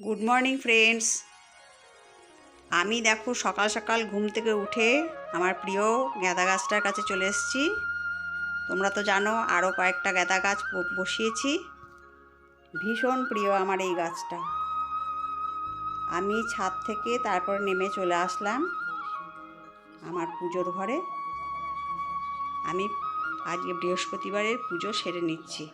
Good morning friends আমি দেখো সকাল সকাল ঘুম থেকে উঠে আমার প্রিয় গাঁদা গাছটার কাছে চলে এসেছি। তোমরা তো জানো আরও কয়েকটা গাঁদা গাছ বসিয়েছি। ভীষণ প্রিয় আমার এই গাছটা। আমি ছাদ থেকে তারপর নেমে চলে আসলাম আমার পুজোর ঘরে। আমি আজকে বৃহস্পতিবারের পুজো সেরে নিচ্ছি।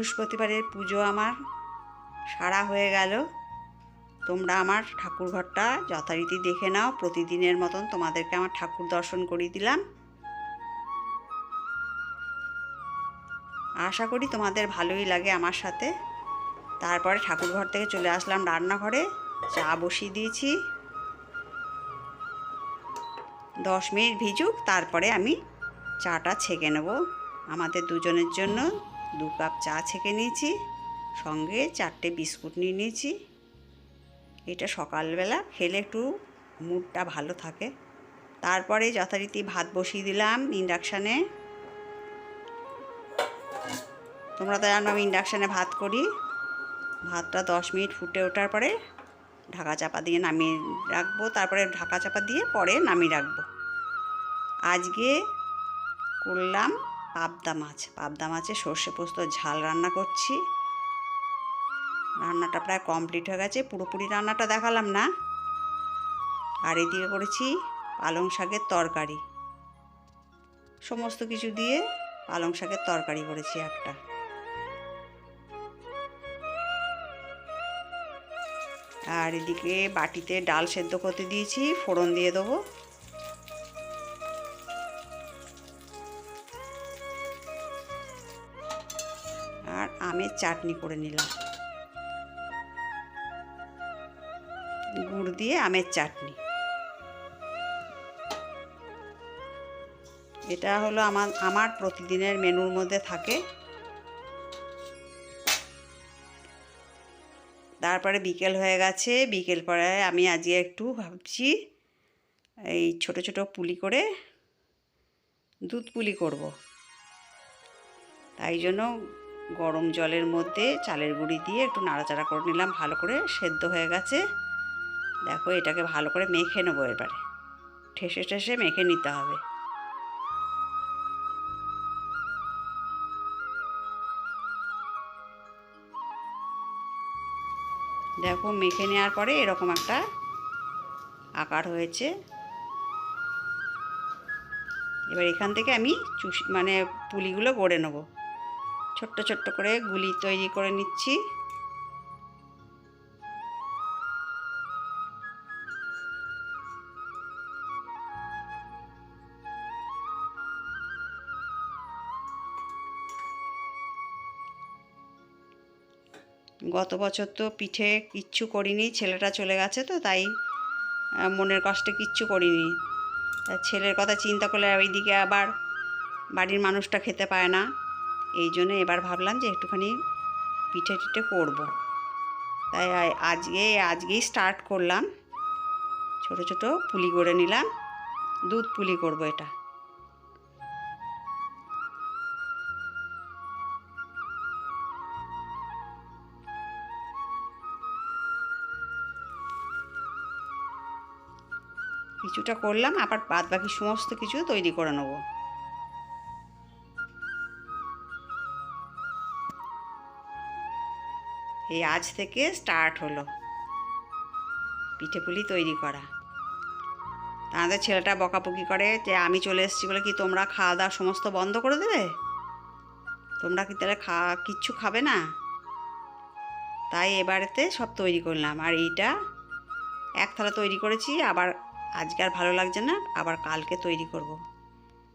বৃহস্পতিবারের পুজো আমার সারা হয়ে গেল। তোমরা আমার ঠাকুর ঘরটা যথারীতি দেখে নাও। প্রতিদিনের মতন তোমাদেরকে আমার ঠাকুর দর্শন করিয়ে দিলাম। আশা করি তোমাদের ভালোই লাগে আমার সাথে। তারপরে ঠাকুর ঘর থেকে চলে আসলাম রান্নাঘরে। চা বসিয়ে দিয়েছি। দশ মিনিট ভিজুক, তারপরে আমি চাটা ছেঁকে নেব। আমাদের দুজনের জন্য দু কাপ চা ছেঁকে নিয়েছি, সঙ্গে চারটে বিস্কুট নিয়ে নিয়েছি। এটা সকালবেলা, খেলে একটু মুডটা ভালো থাকে। তারপরে যথারীতি ভাত বসিয়ে দিলাম ইন্ডাকশানে। তোমরা তো জানো আমি ইন্ডাকশানে ভাত করি। ভাতটা দশ মিনিট ফুটে ওঠার পরে ঢাকা চাপা দিয়ে নামিয়ে রাখব। তারপরে ঢাকা চাপা দিয়ে পরে নামিয়ে রাখব। আজকে করলাম পাবদা মাছ, পাবদা মাছে সর্ষে পোস্ত ঝাল রান্না করছি। রান্নাটা প্রায় কমপ্লিট হয়ে গেছে, পুরোপুরি রান্নাটা দেখালাম না। আর এদিকে করেছি পালং শাকের তরকারি। সমস্ত কিছু দিয়ে পালং শাকের তরকারি করেছি একটা। আর এদিকে বাটিতে ডাল সেদ্ধ করতে দিয়েছি, ফোড়ন দিয়ে দেবো। আমের চাটনি করে নিলাম। গুড় দিয়ে আমের চাটনি। এটা হলো আমার আমার প্রতিদিনের মেনুর মধ্যে থাকে। তারপরে বিকেল হয়ে গেছে, বিকেল পরে আমি আজকে একটু ভাবছি, এই ছোট ছোট পুলি করে দুধ পুলি করব। তাই জন্য গরম জলের মধ্যে চালের গুঁড়ি দিয়ে একটু নাড়াচাড়া করে নিলাম, ভালো করে সেদ্ধ হয়ে গেছে। দেখো, এটাকে ভালো করে মেখে নেব এবারে। ঠেসে ঠেসে মেখে নিতে হবে। দেখো, মেখে নেওয়ার পরে এরকম একটা আকার হয়েছে। এবার এখান থেকে আমি চুষ মানে পুলিগুলো গড়ে নেব। ছোট্ট ছোট্ট করে গুলি তৈরি করে নিচ্ছি। গত বছর তো পিঠে কিচ্ছু করিনি, ছেলেটা চলে গেছে তো, তাই মনের কষ্টে কিচ্ছু করিনি। ছেলের কথা চিন্তা করলে ওইদিকে আবার বাড়ির মানুষটা খেতে পায় না। এই জন্য এবার ভাবলাম যে একটুখানি পিঠে টিঠে করব। তাই আজকে, আজকেই স্টার্ট করলাম। ছোট ছোট পুলি করে নিলাম। দুধ পুলি করব এটা। কিছুটা করলাম, আবার বাদ বাকি সমস্ত কিছু তৈরি করে নেব। এই আজ থেকে স্টার্ট হলো। পিঠে পুলি তৈরি করা। তাদের ছেলেটা বকাবকি করে যে, আমি চলে এসেছি বলে কি তোমরা খাওয়া দাওয়া সমস্ত বন্ধ করে দেবে? তোমরা কি তাহলে খা, কিচ্ছু খাবে না? তাই এবারেতে সব তৈরি করলাম। আর এইটা এক থালা তৈরি করেছি, আবার আজকে আর ভালো লাগছে না, আবার কালকে তৈরি করব।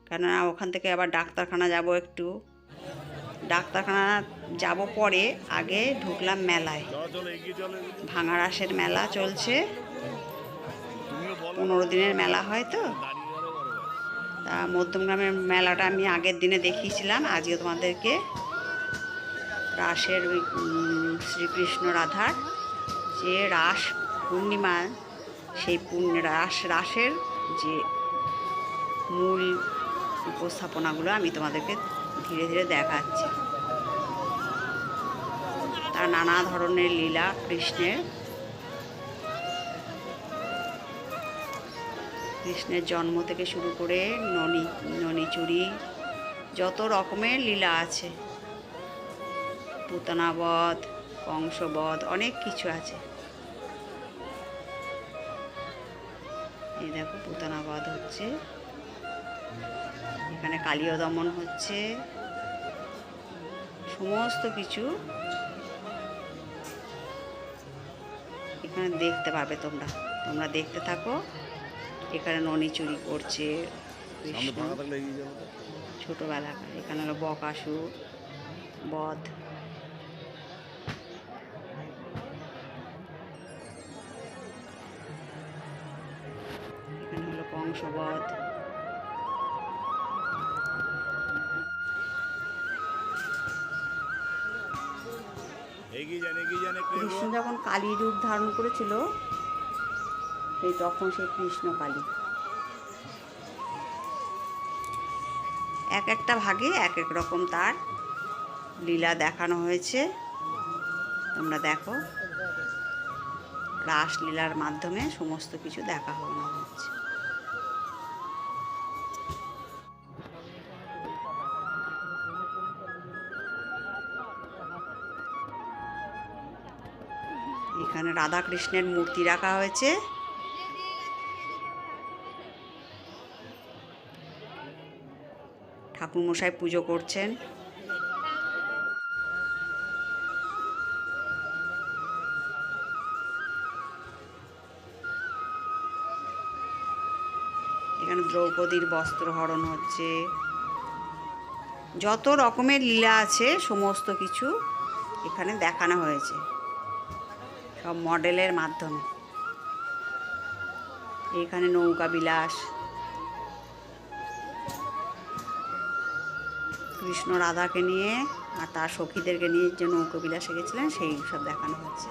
কেননা ওখান থেকে আবার ডাক্তারখানা যাব একটু। ডাক্তারখানা যাব পরে আগে ঢুকলাম মেলায়। চলো চলো এগিয়ে চলো ভাঙা রাসের মেলা চলছে। পনেরো দিনের মেলা হয় তো। তা মধ্যমগ্রামের মেলাটা আমি আগের দিনে দেখিয়েছিলাম, আজকে তোমাদেরকে। রাসের ওই শ্রীকৃষ্ণ রাধার যে রাস পূর্ণিমা, সেই পূর্ণ, রাস, রাসের যে মূল উপস্থাপনাগুলো আমি তোমাদেরকে ধীরে ধীরে দেখাচ্ছে। তার নানা ধরনের লীলা, কৃষ্ণের। কৃষ্ণের জন্ম থেকে শুরু করে ননি, ননিচুরি, যত রকমের লীলা আছে। পুতনাবধ, কংসবধ, অনেক কিছু আছে। এই দেখো পুতনাবধ হচ্ছে। এখানে কালীয় দমন হচ্ছে। সমস্ত কিছু এখানে দেখতে পাবে তোমরা। তোমরা দেখতে থাকো। এখানে ননি চুরি করছে। ছোটোবেলাকার এখানে হলো বকাসুর বধ। এখানে হলো কংসবধ কৃষ্ণ যখন কালী রূপ ধারণ করেছিল সেই তখন সেই কৃষ্ণ কালী। এক একটা ভাগে এক এক রকম তার লীলা দেখানো হয়েছে। তোমরা দেখো, রাসলীলার মাধ্যমে সমস্ত কিছু দেখানো হচ্ছে এখানে রাধা কৃষ্ণের মূর্তি রাখা হয়েছে। ঠাকুরমশাই পুজো করছেন। এখানে দ্রৌপদীর বস্ত্র হরণ হচ্ছে। যত রকমের লীলা আছে, সমস্ত কিছু এখানে দেখানো হয়েছে। সব মডেলের মাধ্যমে। এখানে নৌকা বিলাস। কৃষ্ণ রাধাকে নিয়ে আর তার সখীদেরকে নিয়ে যে নৌকা বিলাসে গেছিলেন, সেই সব দেখানো হচ্ছে।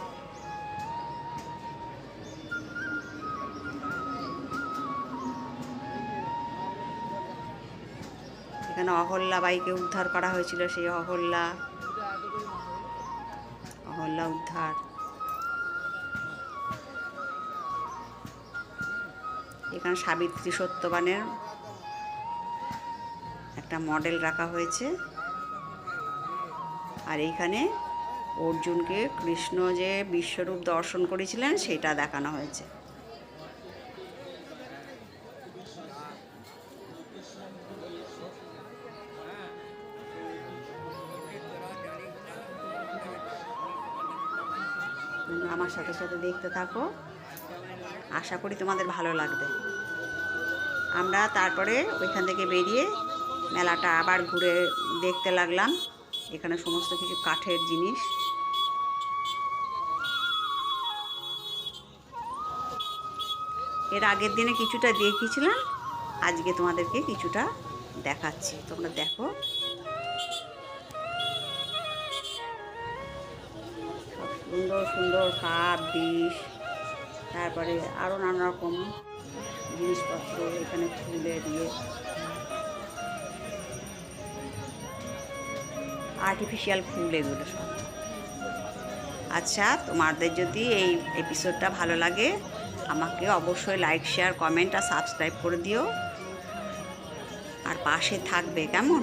এখানে অহল্যা বাইকে উদ্ধার করা হয়েছিল, সেই অহল্যা অহল্যা উদ্ধার। এখানে সাবিত্রী সত্যবানের একটা মডেল রাখা হয়েছে। আর এইখানে অর্জুনকে কৃষ্ণ যে বিশ্বরূপ দর্শন করেছিলেন, সেটা দেখানো হয়েছে। আমার সাথে সাথে দেখতে থাকো। আশা করি তোমাদের ভালো লাগবে। আমরা তারপরে ওইখান থেকে বেরিয়ে মেলাটা আবার ঘুরে দেখতে লাগলাম। এখানে সমস্ত কিছু কাঠের জিনিস। এর আগের দিনে কিছুটা দেখিয়েছিলাম, আজকে তোমাদেরকে কিছুটা দেখাচ্ছি। তোমরা দেখো। সুন্দর সুন্দর কাপ ডিশ। তারপরে আরও নানা রকম জিনিসপত্র এখানে ফুলে দিয়ে। আর্টিফিশিয়াল ফুল এগুলো সব। আচ্ছা তোমাদের যদি এই এপিসোডটা ভালো লাগে, আমাকে অবশ্যই লাইক শেয়ার কমেন্ট আর সাবস্ক্রাইব করে দিও। আর পাশে থাকবে, কেমন?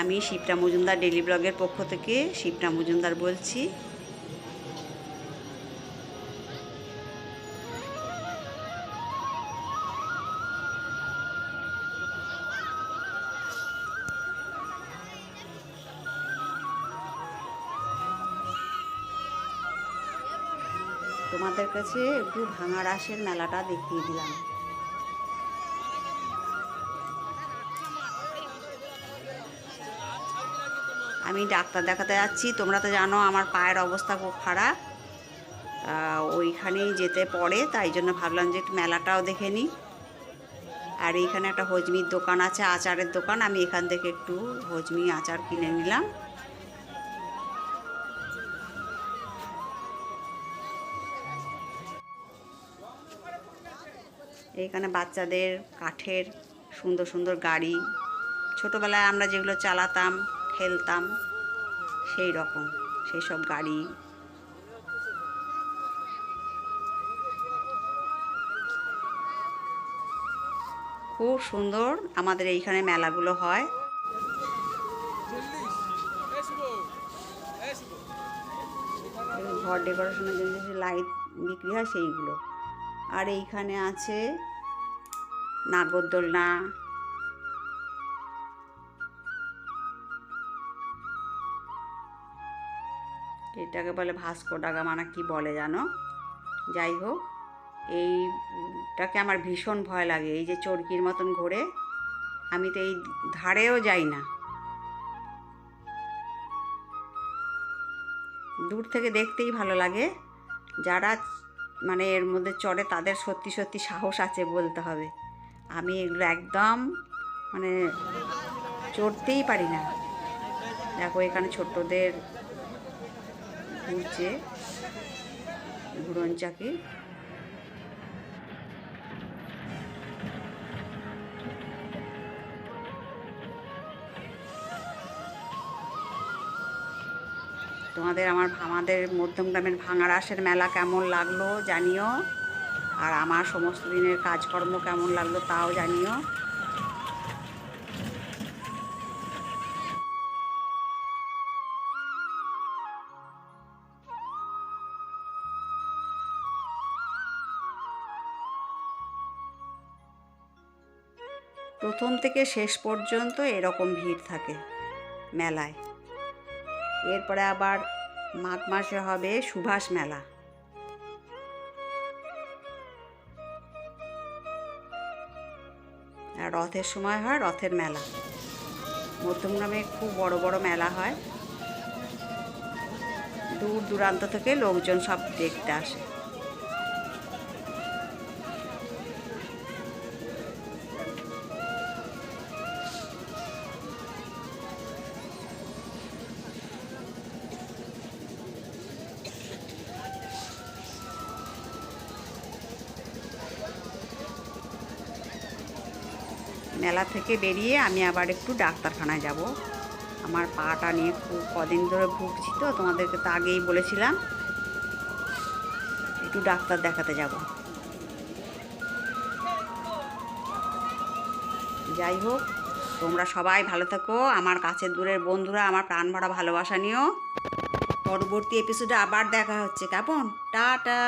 আমি শিপ্রা মজুমদার ডেলি ব্লগের পক্ষ থেকে শিপ্রা মজুমদার বলছি কাছে একটু ভাঙা মেলাটা দেখিয়ে দিলাম। আমি ডাক্তার দেখাতে যাচ্ছি, তোমরা তো জানো আমার পায়ের অবস্থা খুব খারাপ। ওইখানেই যেতে পড়ে, তাই জন্য ভাবলাম যে একটু মেলাটাও দেখে নিই। আর এইখানে একটা হজমির দোকান আছে, আচারের দোকান, আমি এখান থেকে একটু হজমি, আচার কিনে নিলাম। এইখানে বাচ্চাদের কাঠের সুন্দর সুন্দর গাড়ি। ছোটোবেলায় আমরা যেগুলো চালাতাম, খেলতাম, সেই রকম, সেই সব গাড়ি। খুব সুন্দর আমাদের এইখানে মেলাগুলো হয়। ঘর ডেকোরেশনের জন্য যে লাইট বিক্রি হয় সেইগুলো। আর এইখানে আছে নাগরদোলনা। এটাকে বলে ভাস্কো ডাগা মানে কি বলে জানো? যাই হোক, এইটাকে আমার ভীষণ ভয় লাগে, এই যে চরকির মতন ঘোরে। আমি তো এই ধারেও যাই না। দূর থেকে দেখতেই ভালো লাগে। যারা মানে এর মধ্যে চড়ে তাদের সত্যি সত্যি সাহস আছে বলতে হবে। আমি এগুলো একদম মানে চড়তেই পারি না। দেখো এখানে ছোট্টদের ঘুরছে ঘুরন চাকি তোমাদের আমার আমাদের মধ্যমগ্রামের ভাঙা রাসের মেলা কেমন লাগল জানিও। আর আমার সমস্ত দিনের কাজকর্ম কেমন লাগল তাও জানিও। প্রথম থেকে শেষ পর্যন্ত এরকম ভিড় থাকে মেলায়। এরপরে আবার মাঘ মাসে হবে সুভাষ মেলা। আর রথের সময় হয় রথের মেলা। মধ্যমগ্রামে খুব বড় বড় মেলা হয়। দূর দূরান্ত থেকে লোকজন সব দেখতে আসে। থেকে বেরিয়ে আমি আবার একটু ডাক্তারখানায় যাব। আমার পাটা নিয়ে খুব কদিন ধরে ভুগছি তো, তোমাদেরকে তো আগেই বলেছিলাম। একটু ডাক্তার দেখাতে যাব। যাই হোক, তোমরা সবাই ভালো থাকো। আমার কাছের দূরের বন্ধুরা, আমার প্রাণ ভরা ভালোবাসা নিও। পরবর্তী এপিসোডে আবার দেখা হচ্ছে। কেমন? টাটা!